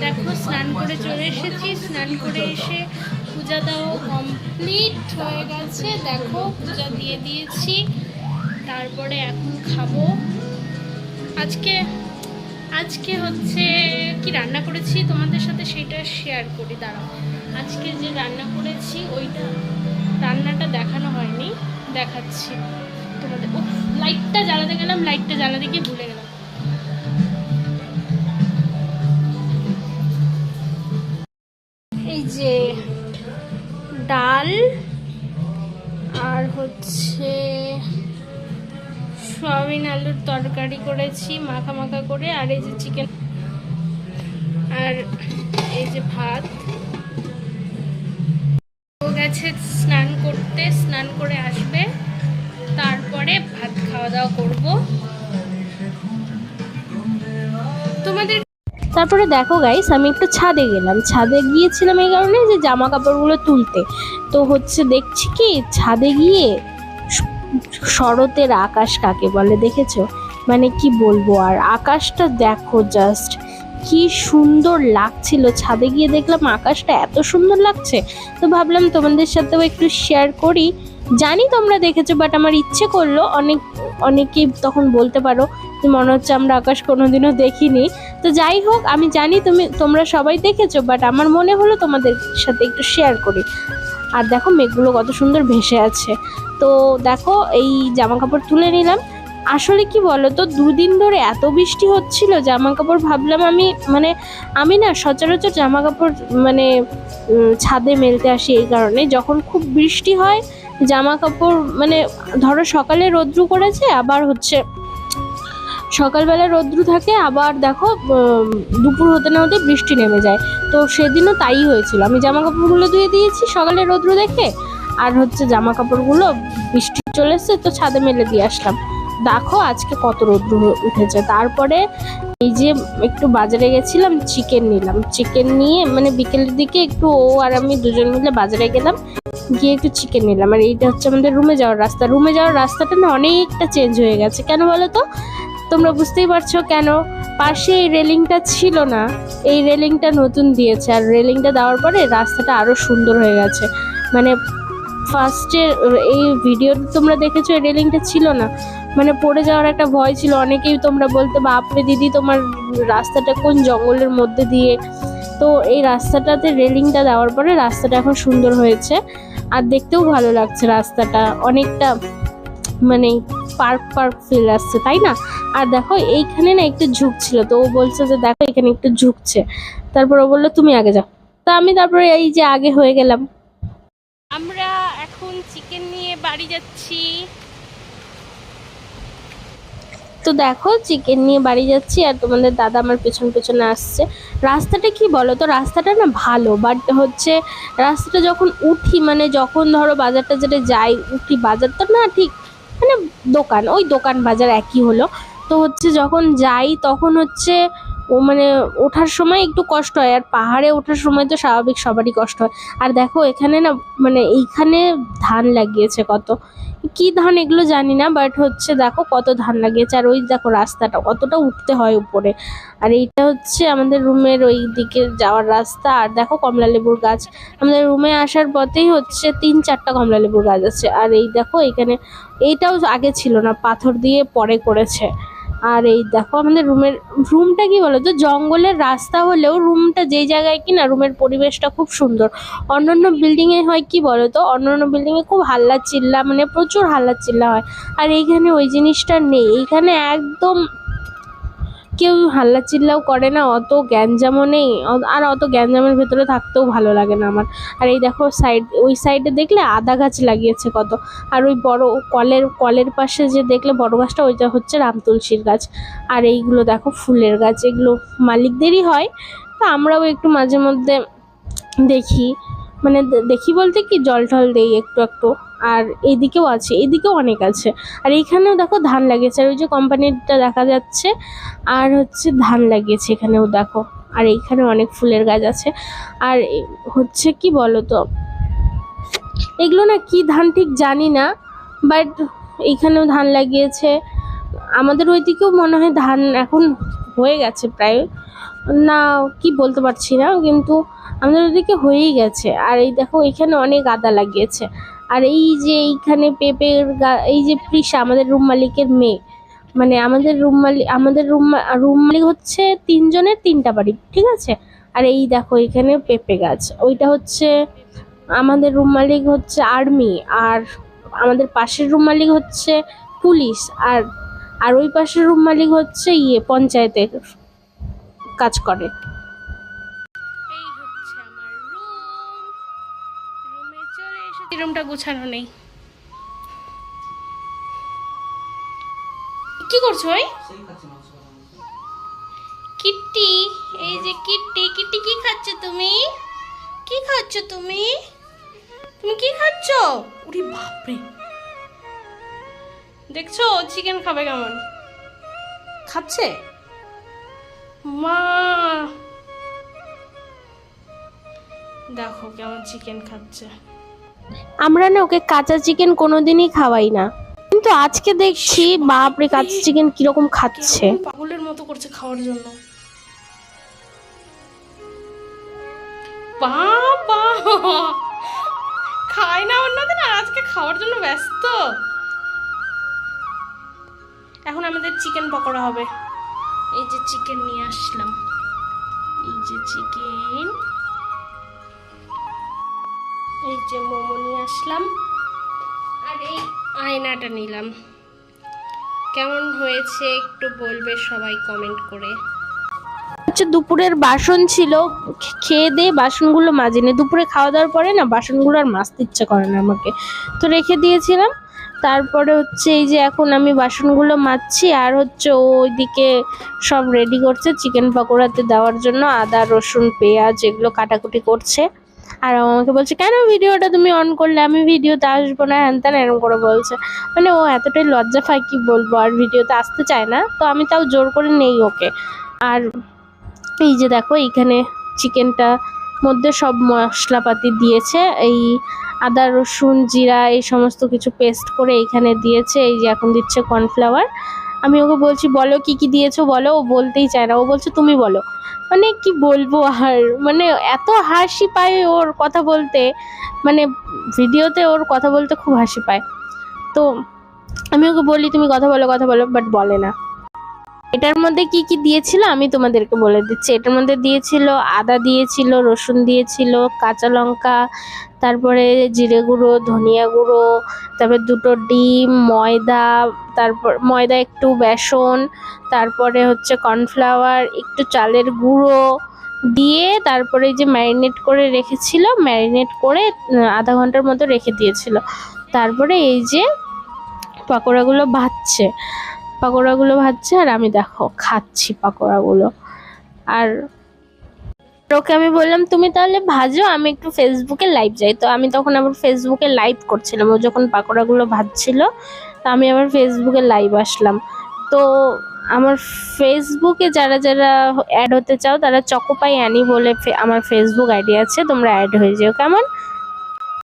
দেখো, স্নান করে চলে এসেছি। স্নান করে এসে পূজা দাও কমপ্লিট হয়ে গেছে। দেখো, পূজা দিয়ে দিয়েছি। তারপরে এখন খাব। আজকে আজকে হচ্ছে কি রান্না করেছি? তোমাদের সাথে সেটা শেয়ার করি, দাঁড়াও। আজকে যে রান্না করেছি, ওইটা রান্নাটা দেখানো হয়নি। দেখাচ্ছি তোমাদের। ও লাইটটা জ্বালাতে গেলাম লাইটটা জ্বালাতে গিয়ে ভুলে গেলাম। সয়াবিন আলুর তরকারি করেছি, মাখা মাখা করে, আর এই যে চিকেন আর এই যে ভাত। ও গেছে স্নান করতে, স্নান করে আসবে। তারপরে ভাত খাওয়া দাওয়া করব। তোমাদের তারপরে দেখো গাইস আমি একটু ছাদে গেলাম। ছাদে গিয়েছিলাম এই কারণে যে জামা কাপড়গুলো তুলতে। তো হচ্ছে দেখছি কি, ছাদে গিয়ে শরতের আকাশ কাকে বলে দেখেছ? মানে কি বলব আর? আকাশটা দেখো জাস্ট কি সুন্দর লাগছিল। ছাদে গিয়ে দেখলাম আকাশটা এত সুন্দর লাগছে। তো ভাবলাম তোমাদের সাথেও একটু শেয়ার করি। জানি তোমরা দেখেছ বাট আমার ইচ্ছে করল অনেক অনেকেই তখন বলতে পারো যে মনে হচ্ছে আমরা আকাশ কোনোদিনও দেখিনি। তো যাই হোক, আমি জানি তুমি, তোমরা সবাই দেখেছ বাট আমার মনে হলো তোমাদের সাথে একটু শেয়ার করি। আর দেখো মেঘগুলো কত সুন্দর ভেসে আছে। তো দেখো এই জামা কাপড় তুলে নিলাম। আসলে কি বলো তো দুদিন ধরে এত বৃষ্টি হচ্ছিল জামা কাপড় ভাবলাম আমি মানে আমি না সচরাচর জামা কাপড় মানে ছাদে মেলতে আসি এই কারণে। যখন খুব বৃষ্টি হয় জামা কাপড় মানে ধরো সকালে রোদ্রু করেছে আবার হচ্ছে সকালবেলা রৌদ্র থাকে, আবার দেখো দুপুর হতে না হতে বৃষ্টি নেমে যায়। তো সেদিনও তাই হয়েছিল। আমি জামা কাপড়গুলো ধুয়ে দিয়েছি, সকালে রৌদ্র দেখে, আর হচ্ছে জামা কাপড়গুলো বৃষ্টি চলে এসছে, তো ছাদে মেলে দিয়ে আসলাম। দেখো আজকে কত রৌদ্র উঠেছে। তারপরে এই যে একটু বাজারে গেছিলাম, চিকেন নিলাম। চিকেন নিয়ে মানে বিকেলের দিকে একটু ও আর আমি দুজন মিলে বাজারে গেলাম, গিয়ে একটু চিকেন নিলাম। আর এইটা হচ্ছে আমাদের রুমে যাওয়ার রাস্তা। রুমে যাওয়ার রাস্তাটা না অনেকটা চেঞ্জ হয়ে গেছে। কেন বলো তো? তোমরা বুঝতেই পারছ কেন? পাশে এই রেলিংটা ছিল না। এই রেলিংটা নতুন দিয়েছে আর রেলিংটা দেওয়ার পরে রাস্তাটা আরও সুন্দর হয়ে গেছে। মানে ফার্স্টে এই ভিডিও তোমরা দেখেছ এই রেলিংটা ছিল না। মানে পড়ে যাওয়ার একটা ভয় ছিল। অনেকেই তোমরা বলতে, বাপরে দিদি, তোমার রাস্তাটা কোন জঙ্গলের মধ্যে দিয়ে? তো এই রাস্তাটাতে রেলিংটা দেওয়ার পরে রাস্তাটা এখন সুন্দর হয়েছে। আর দেখতেও ভালো লাগছে রাস্তাটা। অনেকটা মানে পার্ক পার্ক ফিল আসছে তাই না? আর দেখো এইখানে না একটু ঝুঁকছিল তো ও বলছে যে দেখো এখানে একটু ঝুঁকছে। তারপর ও বলল তুমি আগে যাও। তা আমি তারপরে এই যে আগে হয়ে গেলাম। আমরা এখন চিকেন নিয়ে বাড়ি যাচ্ছি। তো দেখো চিকেন নিয়ে বাড়ি যাচ্ছি আর তোমাদের দাদা আমার পেছন পেছনে আসছে। রাস্তাটা কি বলো তো? রাস্তাটা না ভালো বাট হচ্ছে রাস্তাটা যখন উঠি মানে যখন ধরো বাজারটা যেটা যাই উঠি বাজার তো না ঠিক মানে দোকান ওই দোকান বাজার একই হলো। তো হচ্ছে যখন যাই তখন হচ্ছে ও মানে ওঠার সময় একটু কষ্ট হয়, আর পাহাড়ে ওঠার সময় তো স্বাভাবিক সবারই কষ্ট হয়। আর দেখো এখানে না মানে এইখানে ধান লাগিয়েছে কত। কি ধান এগুলো জানি না বাট হচ্ছে দেখো কত ধান লাগিয়েছে। আর ওই দেখো রাস্তাটা, কতটা উঠতে হয় উপরে। আর এইটা হচ্ছে আমাদের রুমের ওই দিকে যাওয়ার রাস্তা। আর দেখো কমলা লেবুর গাছ। আমাদের রুমে আসার পথেই হচ্ছে তিন চারটা কমলা লেবুর গাছ আছে। আর এই দেখো এখানে, এইটাও আগে ছিল না, পাথর দিয়ে পরে করেছে। আর এই দেখো আমাদের রুমের, রুমটা কি বলো তো জঙ্গলের রাস্তা হলেও রুমটা যেই জায়গায় কি না রুমের পরিবেশটা খুব সুন্দর। অন্যান্য বিল্ডিংয়ে হয় কি বলো তো অন্যান্য বিল্ডিংয়ে খুব হাল্লা চিল্লা মানে প্রচুর হাল্লা চিল্লা হয়। আর এইখানে ওই জিনিসটা নেই। এইখানে একদম কেউ হাল্লা চিল্লাও করে না, অত গ্যাঞ্জামও নেই আর অত গ্যাঞ্জামের ভেতরে থাকতেও ভালো লাগে না আমার। আর এই দেখো সাইড ওই সাইডে দেখলে আদা গাছ লাগিয়েছে কত, আর ওই বড় কলের কলের পাশে যে দেখলে বড় গাছটা, ওইটা হচ্ছে রাম তুলসীর গাছ। আর এইগুলো দেখো ফুলের গাছ, এগুলো মালিকদেরই হয়, তা আমরাও একটু মাঝে মধ্যে দেখি। মানে দেখি বলতে কি জল টল দেই একটু একটু আর এইদিকেও আছে এইদিকেও অনেক আছে। আর এইখানেও দেখো ধান লাগিয়েছে, আর ওই যে কোম্পানিটা দেখা যাচ্ছে, আর হচ্ছে ধান লাগিয়েছে এখানেও দেখো। আর এইখানে অনেক ফুলের গাছ আছে। আর হচ্ছে কি বলো তো এগুলো না কি ধান ঠিক জানি না বাট এইখানেও ধান লাগিয়েছে। আমাদের ওইদিকেও মনে হয় ধান এখন হয়ে গেছে প্রায়। না, কি বলতে পারছি না, কিন্তু আমাদের ওইদিকে হয়েই গেছে। আর এই দেখো, এখানে অনেক আদা লাগিয়েছে। আর এই যে এইখানে পেঁপের এই যে প্রিসা আমাদের রুম মালিকের মেয়ে মানে আমাদের রুম মালিক আমাদের রুম রুম মালিক হচ্ছে তিনজনের তিনটা বাড়ি, ঠিক আছে? আর এই দেখো এখানে পেঁপে গাছ, ওইটা হচ্ছে আমাদের রুম মালিক হচ্ছে আর্মি আর আমাদের পাশের রুম মালিক হচ্ছে পুলিশ আর আর ওই পাশের রুম মালিক হচ্ছে ইয়ে পঞ্চায়েতের কাজ করে। গোছানো নেই। কি করছ ওই কিট্টি এই যে কিট্টি কিট্টি কি খাচ্ছ তুমি? কি খাচ্ছ তুমি? তুমি কি খাচ্ছ? উরি বাপরে। দেখছ চিকেন খাবে কেমন? খাচ্ছে? মা! দেখো কেমন চিকেন খাচ্ছে। আমরা না ওকে কাঁচা চিকেন কোনোদিনই খাওয়াই না। কিন্তু আজকে দেখছি বাপরে, কাঁচা চিকেন কীরকম খাচ্ছে। পাগলের মতো করছে খাওয়ার জন্য? বাবা! খায় না অন্যদিন, আর আজকে খাওয়ার জন্য ব্যস্ত। এখন আমাদের চিকেন পকোড়া হবে। এই যে চিকেন নিয়ে আসলাম। এই যে চিকেন। এই যে মোমো নিয়ে আসলাম আর এই আয়নাটা নিলাম। কেমন হয়েছে একটু বলবে সবাই কমেন্ট করে। হচ্ছে দুপুরের বাসন ছিল খেয়ে দিয়ে বাসনগুলো মাজিনি। দুপুরে খাওয়া দাওয়ার পরে না বাসনগুলো আর মাজতে ইচ্ছে করে না আমাকে। তো রেখে দিয়েছিলাম। তারপরে হচ্ছে এই যে এখন আমি বাসনগুলো মাজছি আর হচ্ছে ওইদিকে সব রেডি করছে চিকেন পকোড়াতে দেওয়ার জন্য আদা, রসুন, পেঁয়াজ এগুলো কাটাকুটি করছে। আর আমাকে বলছে, কেন ভিডিওটা তুমি অন করলে? আমি ভিডিওতে আসব না। হ্যান ত্যান এরকম করে বলছে। মানে ও এতটাই লজ্জা পায়, কি বলব? আর ভিডিওতে আসতে চায় না। তো আমি তাও জোর করে নেই ওকে। আর এই যে দেখো, এইখানে চিকেনটা মধ্যে সব মশলাপাতি দিয়েছে। এই আদা, রসুন, জিরা, এই সমস্ত কিছু পেস্ট করে এইখানে দিয়েছে। এই যে এখন দিচ্ছে কর্নফ্লাওয়ার আমি ওকে বলছি, বলো কি কি দিয়েছ? বলো, ও বলতেই চায় না। ও বলছে, তুমি বলো। মানে কি বলব আর মানে এত হাসি পায় ওর কথা বলতে। মানে ভিডিওতে ওর কথা বলতে খুব হাসি পায়। তো আমি ওকে বলি, তুমি কথা বলো কথা বলো বাট বলে না। এটার মধ্যে কি কি দিয়েছিল আমি তোমাদেরকে বলে দিচ্ছি। এটার মধ্যে দিয়েছিল আদা দিয়েছিল, রসুন দিয়েছিল, কাঁচা লঙ্কা, তারপরে জিরে গুঁড়ো, ধনিয়া গুঁড়ো, তারপরে দুটো ডিম, ময়দা, তারপর ময়দা একটু বেসন, তারপরে হচ্ছে কর্নফ্লাওয়ার, একটু চালের গুঁড়ো দিয়ে তারপরে যে ম্যারিনেট করে রেখেছিল, ম্যারিনেট করে আধা ঘণ্টার মতো রেখে দিয়েছিল। তারপরে এই যে পকোড়াগুলো ভাজছে। পাকোড়াগুলো ভাজছে আর আমি দেখো খাচ্ছি পাকোড়াগুলো। আর ওকে আমি বললাম, তুমি তাহলে ভাজো, আমি একটু ফেসবুকে লাইভ যাই। তো আমি তখন আবার ফেসবুকে লাইভ করছিলাম, ও যখন পাকোড়াগুলো ভাজছিল, তো আমি আবার ফেসবুকে লাইভ আসলাম। তো আমার ফেসবুকে যারা যারা অ্যাড হতে চাও, তারা চকোপাই অ্যানি বলে আমার ফেসবুক আইডি আছে, তোমরা অ্যাড হয়ে যেও। কেমন?